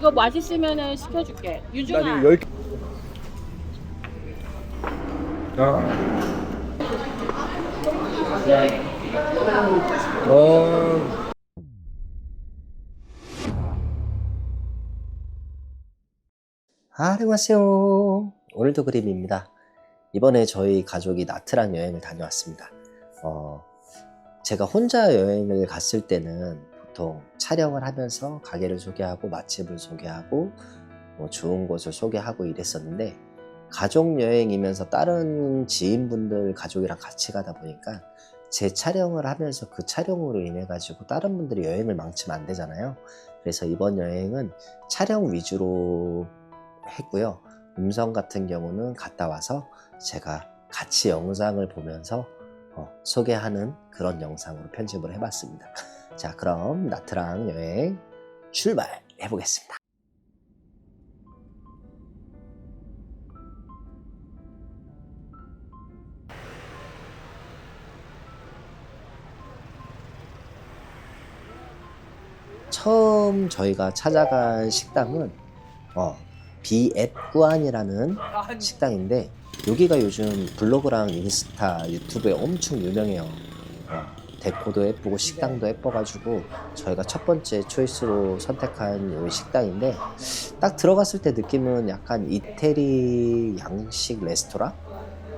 이거 맛있으면은 시켜줄게. 유중아. 열 개. 아. 어. 안녕하세요. 오늘도 그림입니다. 이번에 저희 가족이 나트랑 여행을 다녀왔습니다. 어, 제가 혼자 여행을 갔을 때는 보통 촬영을 하면서 가게를 소개하고 맛집을 소개하고 뭐 좋은 곳을 소개하고 이랬었는데 가족 여행이면서 다른 지인분들 가족이랑 같이 가다 보니까 제 촬영을 하면서 그 촬영으로 인해 가지고 다른 분들이 여행을 망치면 안 되잖아요. 그래서 이번 여행은 촬영 위주로 했고요. 음성 같은 경우는 갔다 와서 제가 같이 영상을 보면서 어, 소개하는 그런 영상으로 편집을 해봤습니다. 자, 그럼 나트랑 여행 출발해 보겠습니다. 처음 저희가 찾아간 식당은 어, 비엣꾸안이라는 식당인데 여기가 요즘 블로그랑 인스타, 유튜브에 엄청 유명해요. 어, 데코도 예쁘고 식당도 예뻐가지고 저희가 첫 번째 초이스로 선택한 이 식당인데 딱 들어갔을 때 느낌은 약간 이태리 양식 레스토랑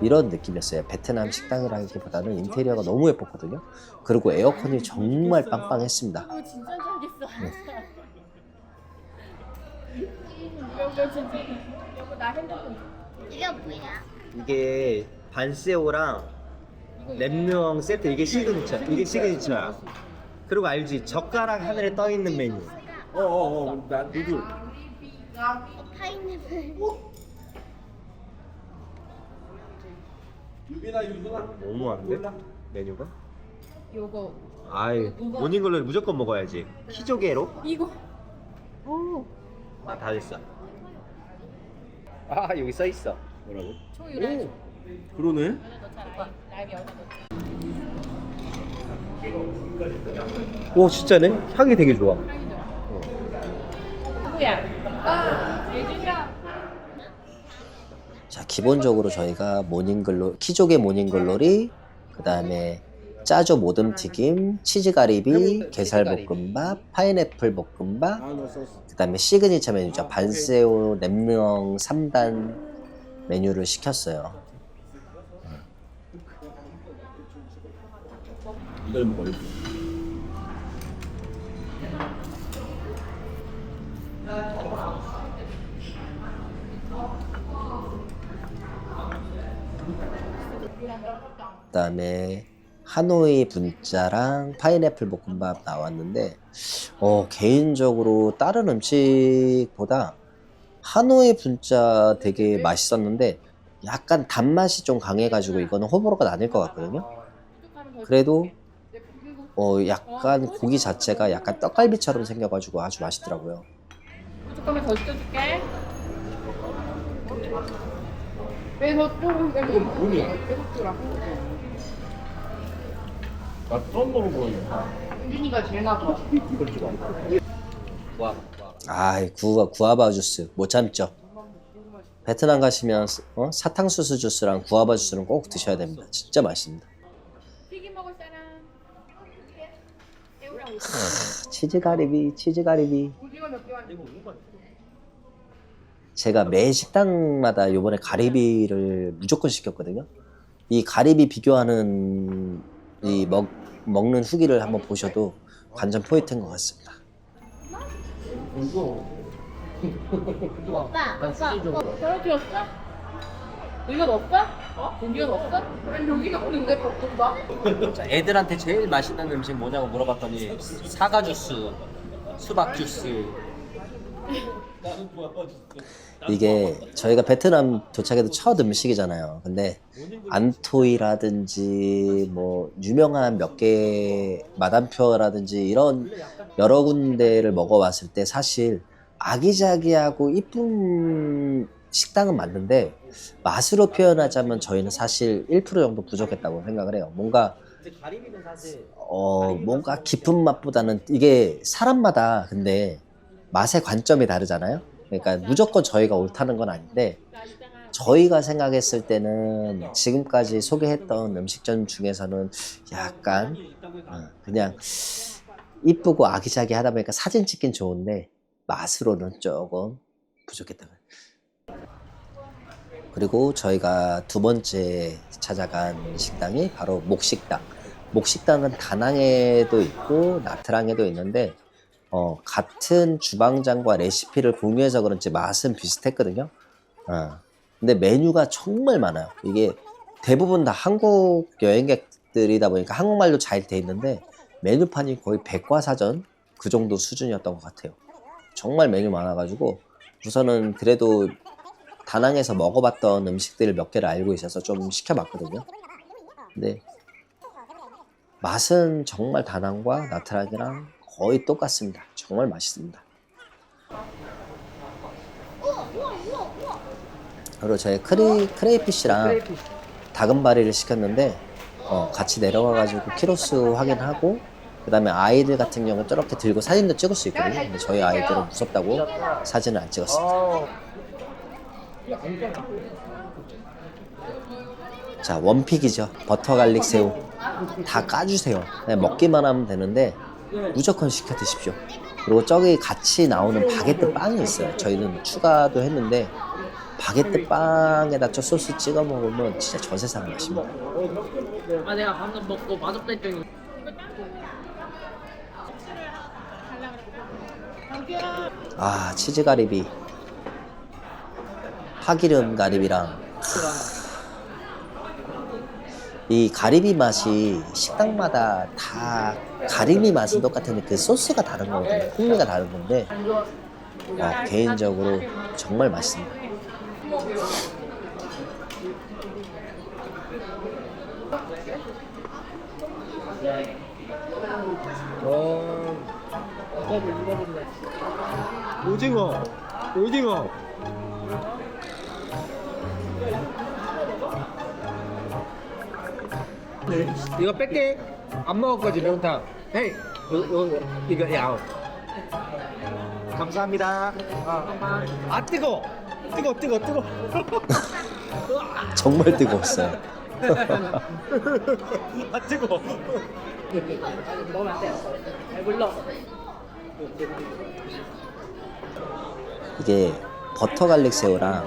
이런 느낌이었어요. 베트남 식당이라기보다는 인테리어가 너무 예뻤거든요. 그리고 에어컨이 정말 빵빵했습니다. 진짜 잘겠어. 네. 이거 진짜. 이거 나 핸드폰. 이게 뭐야? 이게 반새우랑 램명 세트 이게 시그니처. 이게 시그니처야. 그리고 알지? 젓가락 하늘에 떠 있는 메뉴. 어어어. 나 누들. 어, 파인애플. 너무한데? 메뉴가? 요거 아이 모닝글로리 무조건 먹어야지. 키조개로? 이거. 오. 아다 됐어. 아 여기 써 있어. 뭐라고? 초유래. 그러네. 오 진짜네. 향이 되게 좋아. 아. 자, 기본적으로 저희가 모닝글로 키조개 모닝글로리, 그 다음에 짜조 모듬 튀김, 치즈 가리비, 게살 볶음밥, 파인애플 볶음밥, 그 다음에 시그니처 메뉴죠. 반새우 램명 3단 메뉴를 시켰어요. 이걸 먹어. 그 다음에 하노이 분짜랑 파인애플 볶음밥 나왔는데, 어, 개인적으로 다른 음식보다 하노이 분짜 되게 맛있었는데, 약간 단맛이 좀 강해가지고 이거는 호불호가 나뉠 것 같거든요. 그래도 어 약간 고기 자체가 약간 떡갈비처럼 생겨가지고 아주 맛있더라고요. 조금만 더 시켜줄게. 왜더 조금 여기 뭐냐? 계속 주라. 나 처음 먹어보는 윤이가 제일 나빠. 이걸 찍어. 와. 아, 구아 구아바 주스 못 참죠. 베트남 가시면 어? 사탕수수 주스랑 구아바 주스는 꼭 드셔야 됩니다. 진짜 맛있습니다. 튀김 먹을 사람. 새우랑 아, 치즈 가리비, 치즈 가리비. 오징어 몇 개만. 제가 매 식당마다 요번에 가리비를 무조건 시켰거든요. 이 가리비 비교하는 이 먹, 먹는 후기를 한번 보셔도 관전 포인트인 것 같습니다. 오빠, 오빠. 저렇게 었어 이거 넣었어? 어? 이거 넣었어? 왜 여기가 없는데 볶음밥? 자, 애들한테 제일 맛있는 음식 뭐냐고 물어봤더니 사과 주스, 수박 주스. 이게 저희가 베트남 도착해도 첫 음식이잖아요. 근데 안토이라든지 뭐 유명한 몇 개 마담표라든지 이런 여러 군데를 먹어봤을 때 사실 아기자기하고 이쁜 식당은 맞는데 맛으로 표현하자면 저희는 사실 1% 정도 부족했다고 생각을 해요. 뭔가 어 뭔가 깊은 맛보다는 이게 사람마다 근데 맛의 관점이 다르잖아요. 그러니까 무조건 저희가 옳다는 건 아닌데 저희가 생각했을 때는 지금까지 소개했던 음식점 중에서는 약간 어, 그냥 이쁘고 아기자기 하다 보니까 사진 찍긴 좋은데 맛으로는 조금 부족했다. 그리고 저희가 두 번째 찾아간 식당이 바로 목식당. 목식당은 다낭에도 있고 나트랑에도 있는데 어, 같은 주방장과 레시피를 공유해서 그런지 맛은 비슷했거든요. 어. 근데 메뉴가 정말 많아요. 이게 대부분 다 한국 여행객들이다 보니까 한국말도 잘 돼 있는데 메뉴판이 거의 백과사전 그 정도 수준이었던 것 같아요. 정말 메뉴 많아가지고 우선은 그래도 다낭에서 먹어봤던 음식들을 몇 개를 알고 있어서 좀 시켜봤거든요. 근데 맛은 정말 다낭과 나트랑이랑 거의 똑같습니다. 정말 맛있습니다. 그리고 저희 크레, 크레이피쉬랑 다금바리를 시켰는데 어, 같이 내려가가지고 키로수 확인하고 그 다음에 아이들 같은 경우 저렇게 들고 사진도 찍을 수 있거든요. 근데 저희 아이들은 무섭다고 사진을 안 찍었습니다. 자 원픽이죠. 버터 갈릭 새우 다 까주세요. 그냥 먹기만 하면 되는데 무조건 시켜 드십시오. 그리고 저기 같이 나오는 바게트 빵이 있어요. 저희는 추가도 했는데 바게트 빵에다 저 소스 찍어 먹으면 진짜 저 세상 맛입니다. 아 내가 방금 먹고 맛없다 했더니 아 치즈 가리비, 파기름 가리비랑 이 가리비 맛이 식당마다 다 가리비 맛은 똑같은데 그 소스가 다른 거거든요. 풍미가 다른 건데 어, 개인적으로 정말 맛있습니다. 오징어, 오징어. 이거 뺄게. 안 먹을 거지 매운탕. 헤이, 요, 요, 이거 야. 감사합니다. 아 뜨거, 뜨거, 뜨거, 뜨거. 정말 뜨거웠어요. 아 뜨거. 먹으면 안 돼요. 배불러. 이게 버터 갈릭 새우랑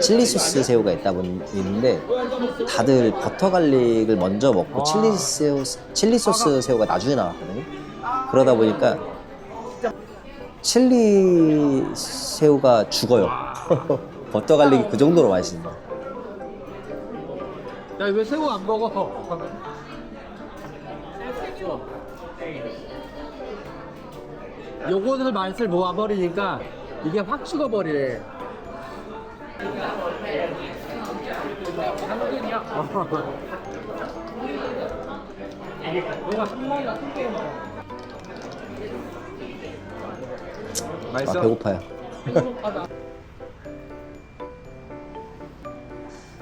칠리 소스 새우가 있다 보니 있는데 다들 버터 갈릭을 먼저 먹고 칠리 새우 칠리 소스 새우가 나중에 나왔거든요. 그러다 보니까 칠리 새우가 죽어요. 버터 갈릭이 그 정도로 맛있습니다. 야, 왜 새우 안 먹어? 요거들 맛을 모아버리니까 이게 확 죽어버리네. 아 배고파요.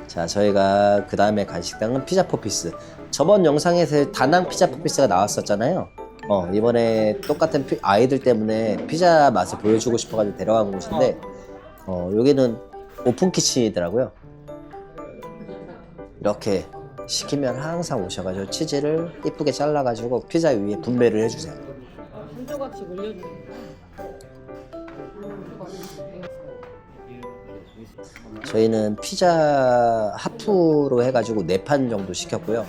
자, 저희가 그 다음에 간 식당은 피자 포피스. 저번 영상에서 다낭 피자 포피스가 나왔었잖아요. 어, 이번에 똑같은 피- 아이들 때문에 피자 맛을 보여주고 싶어가지고 데려간 곳인데, 어, 여기는 오픈 키친이더라고요. 이렇게 시키면 항상 오셔가지고 치즈를 이쁘게 잘라가지고 피자 위에 분배를 해주세요. 한 조각씩 올려주는 저희는 피자 하프로 해가지고 네 판 정도 시켰고요.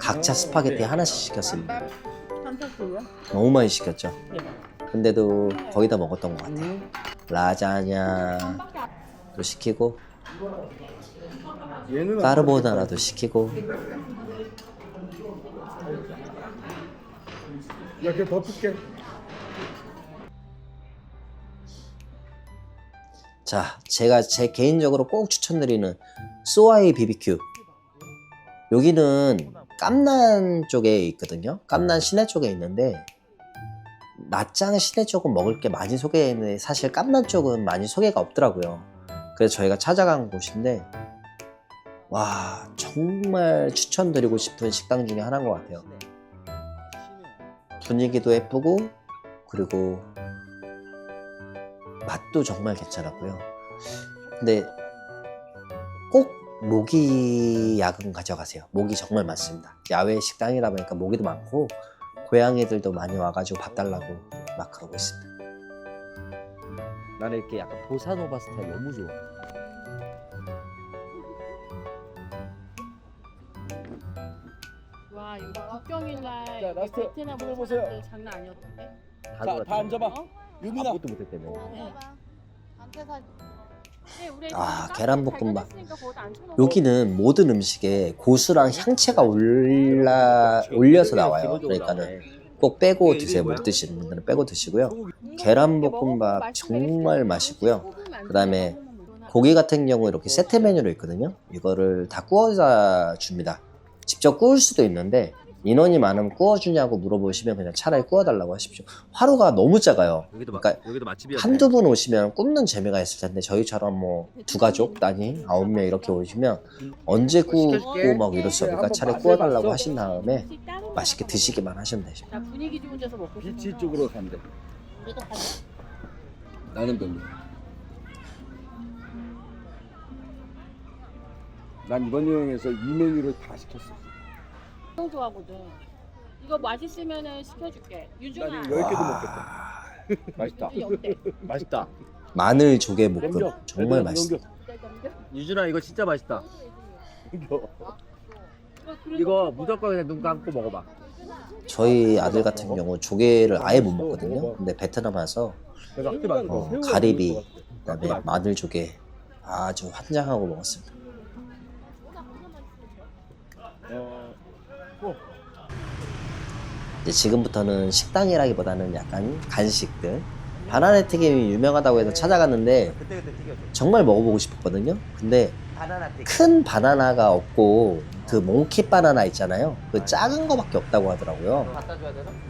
각자 스파게티 하나씩 시켰습니다. 한타프요? 너무 많이 시켰죠. 근데도 거의 다 먹었던 것 같아요. 라자냐도 시키고 까르보나라도 시키고 이렇게 덮을게. 자 제가 제 개인적으로 꼭 추천드리는 소아이 비비큐 여기는 깜난 쪽에 있거든요. 깜난 시내 쪽에 있는데 낮장 시내 쪽은 먹을 게 많이 소개해 있는데 사실 깜난 쪽은 많이 소개가 없더라고요. 그래서 저희가 찾아간 곳인데 와 정말 추천드리고 싶은 식당 중에 하나인 것 같아요. 분위기도 예쁘고 그리고 맛도 정말 괜찮았고요. 근데 꼭 모기 약은 가져가세요. 모기 정말 많습니다. 야외 식당이다 보니까 모기도 많고 고양이들도 많이 와가지고 밥 달라고 막 그러고 있습니다. 나는 이렇게 약간 보사노바 스타일 너무 좋아. 와 이거 국경일날 자, 여기 라스트 베트남 온 보세요. 사람들 장난 아니었던데. 다, 자, 다 앉아봐. 어? 유민아. 아무것도 못했다며. 네, 우리 아, 딱 계란볶음밥. 여기는 모든 음식에 고수랑 향채가 올라 올려서 나와요. 그러니까는 꼭 빼고 드세요. 못 드시는 분들은 빼고 드시고요. 계란볶음밥 정말 맛있고요. 그 다음에 고기 같은 경우 이렇게 세트 메뉴로 있거든요. 이거를 다 구워서 줍니다. 직접 구울 수도 있는데 인원이 많으면 구워주냐고 물어보시면 그냥 차라리 구워달라고 하십시오. 화로가 너무 작아요. 여기도 그러니까 여기도 맛집이야. 한두 분 오시면 굽는 재미가 있을 텐데 저희처럼 뭐 두 가족 단위 아홉 명 이렇게 오시면 언제 구우고 막 이럴 수 없으니까 차라리 구워달라고 하신 다음에 맛있게 드시기만 하시면 되죠. 자 분위기 좋은 데서 먹고 비치 거. 쪽으로 간대. 우리도 가자. 나는 별로. 난 이번 여행에서 이 메뉴를 다 시켰어. 엄청 좋아하거든. 이거 맛있으면은 시켜줄게. 난 유준아. 이거 열 개도 먹겠다. 맛있다. 맛있다. 마늘 조개 볶음. 정말. 맛있어. 유준아 이거 진짜 맛있다. 넘겨. 이거 무조건 그냥 눈 감고 먹어봐. 저희 아들 같은 경우 조개를 아예 못 먹거든요. 근데 베트남 와서 어, 가리비 그다음에 마늘 조개 아주 환장하고 먹었습니다. 어, 이제 지금부터는 식당이라기보다는 약간 간식들. 바나나 튀김이 유명하다고 해서 찾아갔는데. 정말 먹어보고 싶었거든요. 근데. 큰 바나나가 없고 그 몽키 바나나 있잖아요. 그 작은 거밖에 없다고 하더라고요.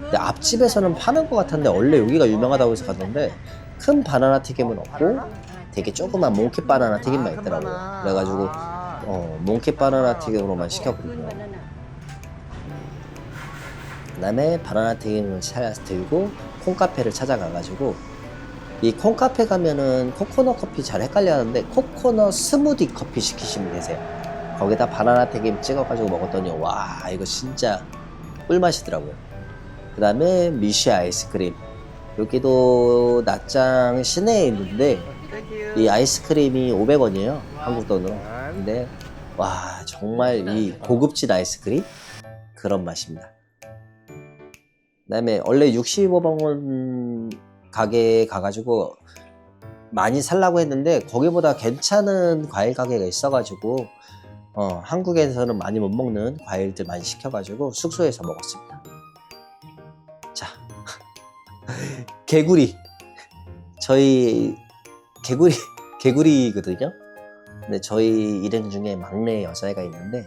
근데 앞집에서는 파는 것 같은데 원래 여기가 유명하다고 해서 갔는데 큰 바나나 튀김은 없고 되게 조그만 몽키 바나나 튀김만 있더라고요. 그래가지고 아. 어, 몽키 바나나 튀김으로만 시켰거든 다음에 바나나 튀김을 차 들고 콩카페를 찾아가가지고 이 콩카페 가면은 코코넛 커피 잘 헷갈려 하는데 코코넛 스무디 커피 시키시면 되세요. 거기다 바나나 튀김 찍어가지고 먹었더니 와 이거 진짜 꿀맛이더라고요. 그 다음에 미쉬 아이스크림 여기도 낮장 시내에 있는데 이 아이스크림이 500원이에요 한국 돈으로. 근데 와 정말 이 고급진 아이스크림 그런 맛입니다. 그다음에 원래 65번 가게에 가가지고 많이 살라고 했는데 거기보다 괜찮은 과일 가게가 있어가지고 어, 한국에서는 많이 못 먹는 과일들 많이 시켜가지고 숙소에서 먹었습니다. 자 개구리 저희 개구리 개구리거든요. 근데 저희 일행 중에 막내 여자애가 있는데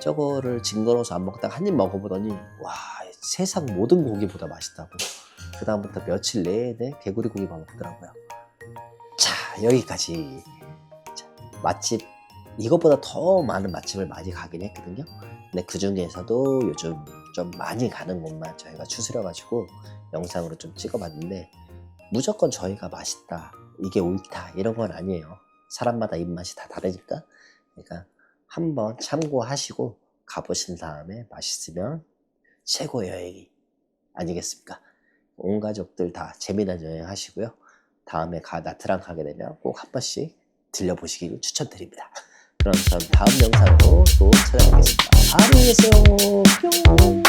저거를 징그러워서 안 먹다가 한 입 먹어보더니 와 세상 모든 고기보다 맛있다고. 그 다음부터 며칠 내내 개구리 고기만 먹더라고요. 자 여기까지. 자, 맛집 이것보다 더 많은 맛집을 많이 가긴 했거든요. 근데 그 중에서도 요즘 좀 많이 가는 곳만 저희가 추스려 가지고 영상으로 좀 찍어봤는데 무조건 저희가 맛있다 이게 옳다 이런 건 아니에요. 사람마다 입맛이 다 다르니까. 그러니까 한번 참고하시고 가보신 다음에 맛있으면 최고 여행이 아니겠습니까? 온 가족들 다 재미난 여행 하시고요. 다음에 가 나트랑 가게 되면 꼭 한 번씩 들려보시길 추천드립니다. 그럼 전 다음 영상으로 또 찾아뵙겠습니다. 안녕히 계세요. 뿅!